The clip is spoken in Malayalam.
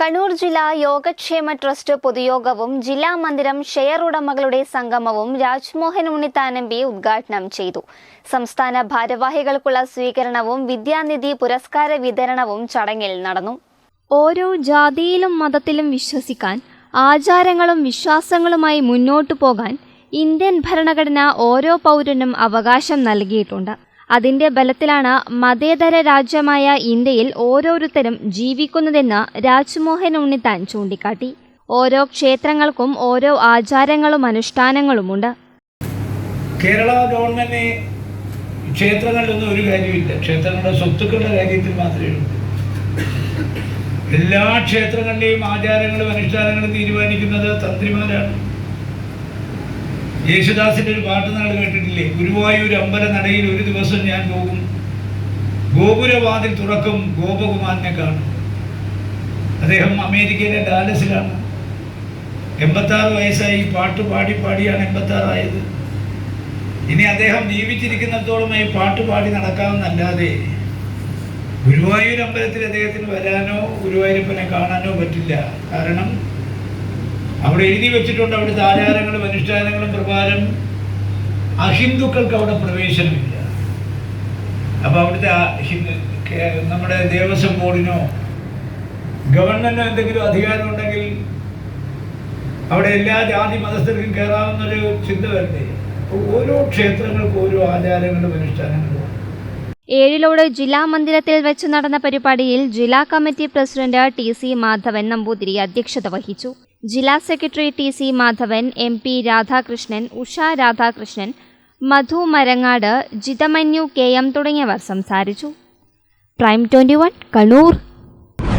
കണ്ണൂർ ജില്ലാ യോഗക്ഷേമ ട്രസ്റ്റ് പൊതുയോഗവും ജില്ലാ മന്ദിരം ഷെയർ ഉടമകളുടെ സംഗമവും രാജ്മോഹൻ ഉണ്ണിത്താൻ എം പി ഉദ്ഘാടനം ചെയ്തു. സംസ്ഥാന ഭാരവാഹികൾക്കുള്ള സ്വീകരണവും വിദ്യാനിധി പുരസ്കാര വിതരണവും ചടങ്ങിൽ നടന്നു. ഓരോ ജാതിയിലും മതത്തിലും വിശ്വസിക്കാൻ ആചാരങ്ങളും വിശ്വാസങ്ങളുമായി മുന്നോട്ടു പോകാൻ ഇന്ത്യൻ ഭരണഘടന ഓരോ പൗരനും അവകാശം നൽകിയിട്ടുണ്ട്. അതിന്റെ ബലത്തിലാണ് മതേതര രാജ്യമായ ഇന്ത്യയിൽ ഓരോരുത്തരും ജീവിക്കുന്നതെന്ന് രാജ്മോഹൻ ഉണ്ണിത്താൻ ചൂണ്ടിക്കാട്ടി. ഓരോ ക്ഷേത്രങ്ങൾക്കും ഓരോ ആചാരങ്ങളും അനുഷ്ഠാനങ്ങളുമുണ്ട്. കേരള ഗവൺമെന്റ് ക്ഷേത്രങ്ങളിലൊന്നും ഒരു കാര്യമില്ല ക്ഷേത്രങ്ങളുടെ സ്വത്തുക്കളുടെ കാര്യത്തിൽ മാത്രമേ ഉള്ളൂ. എല്ലാ ക്ഷേത്രങ്ങളുടെയും ആചാരങ്ങളും അനുഷ്ഠാനങ്ങളും തീരുമാനിക്കുന്നത് തന്ത്രിമാരാണ്. യേശുദാസിന്റെ ഒരു പാട്ട് നാൾ കേട്ടിട്ടില്ലേ? ഗുരുവായൂർ അമ്പല നടയിൽ ഒരു ദിവസം ഞാൻ പോകും. ഗോപുരവാതിൽ തുറക്കും ഗോപകുമാരനെ കാണും. അദ്ദേഹം അമേരിക്കയിലെ ഡാലസിലാണ്. എൺപത്താറ് വയസ്സായി. പാട്ട് പാടി പാടിയാണ് എൺപത്താറായത്. ഇനി അദ്ദേഹം ജീവിച്ചിരിക്കുന്നിടത്തോളം ഈ പാട്ട് പാടി നടക്കാമെന്നല്ലാതെ ഗുരുവായൂർ അമ്പലത്തിൽ അദ്ദേഹത്തിന് വരാനോ ഗുരുവായൂരപ്പനെ കാണാനോ പറ്റില്ല. കാരണം അവിടെ എഴുതി വെച്ചിട്ടുണ്ട് അവിടെ ആചാരങ്ങളും അനുഷ്ഠാനങ്ങളും പ്രകാരം അഹിന്ദുക്കൾക്ക് അവിടെ പ്രവേശനമില്ല. അപ്പോൾ അവിടുത്തെ നമ്മുടെ ദേവസ്വം ബോർഡിനോ ഗവൺമെന്റിനോ എന്തെങ്കിലും അധികാരം ഉണ്ടെങ്കിൽ അവിടെ എല്ലാ ജാതി മതസ്ഥർക്കും കയറാവുന്നൊരു ചിന്ത വരണ്ടേ? ഓരോ ക്ഷേത്രങ്ങൾക്കും ഓരോ ആചാരങ്ങളും അനുഷ്ഠാനങ്ങളും ഏഴിലോട് ജില്ലാ മന്ദിരത്തിൽ വെച്ച് നടന്ന പരിപാടിയിൽ ജില്ലാ committee president T C Madhavan Namboothiri അധ്യക്ഷത വഹിച്ചു. ജില്ലാ secretary T C Madhavan M P Radhakrishnan Usha Radhakrishnan Madhu Marangad Jithamanyu K M തുടങ്ങിയവർ സംസാരിച്ചു. Prime twenty one Kannur.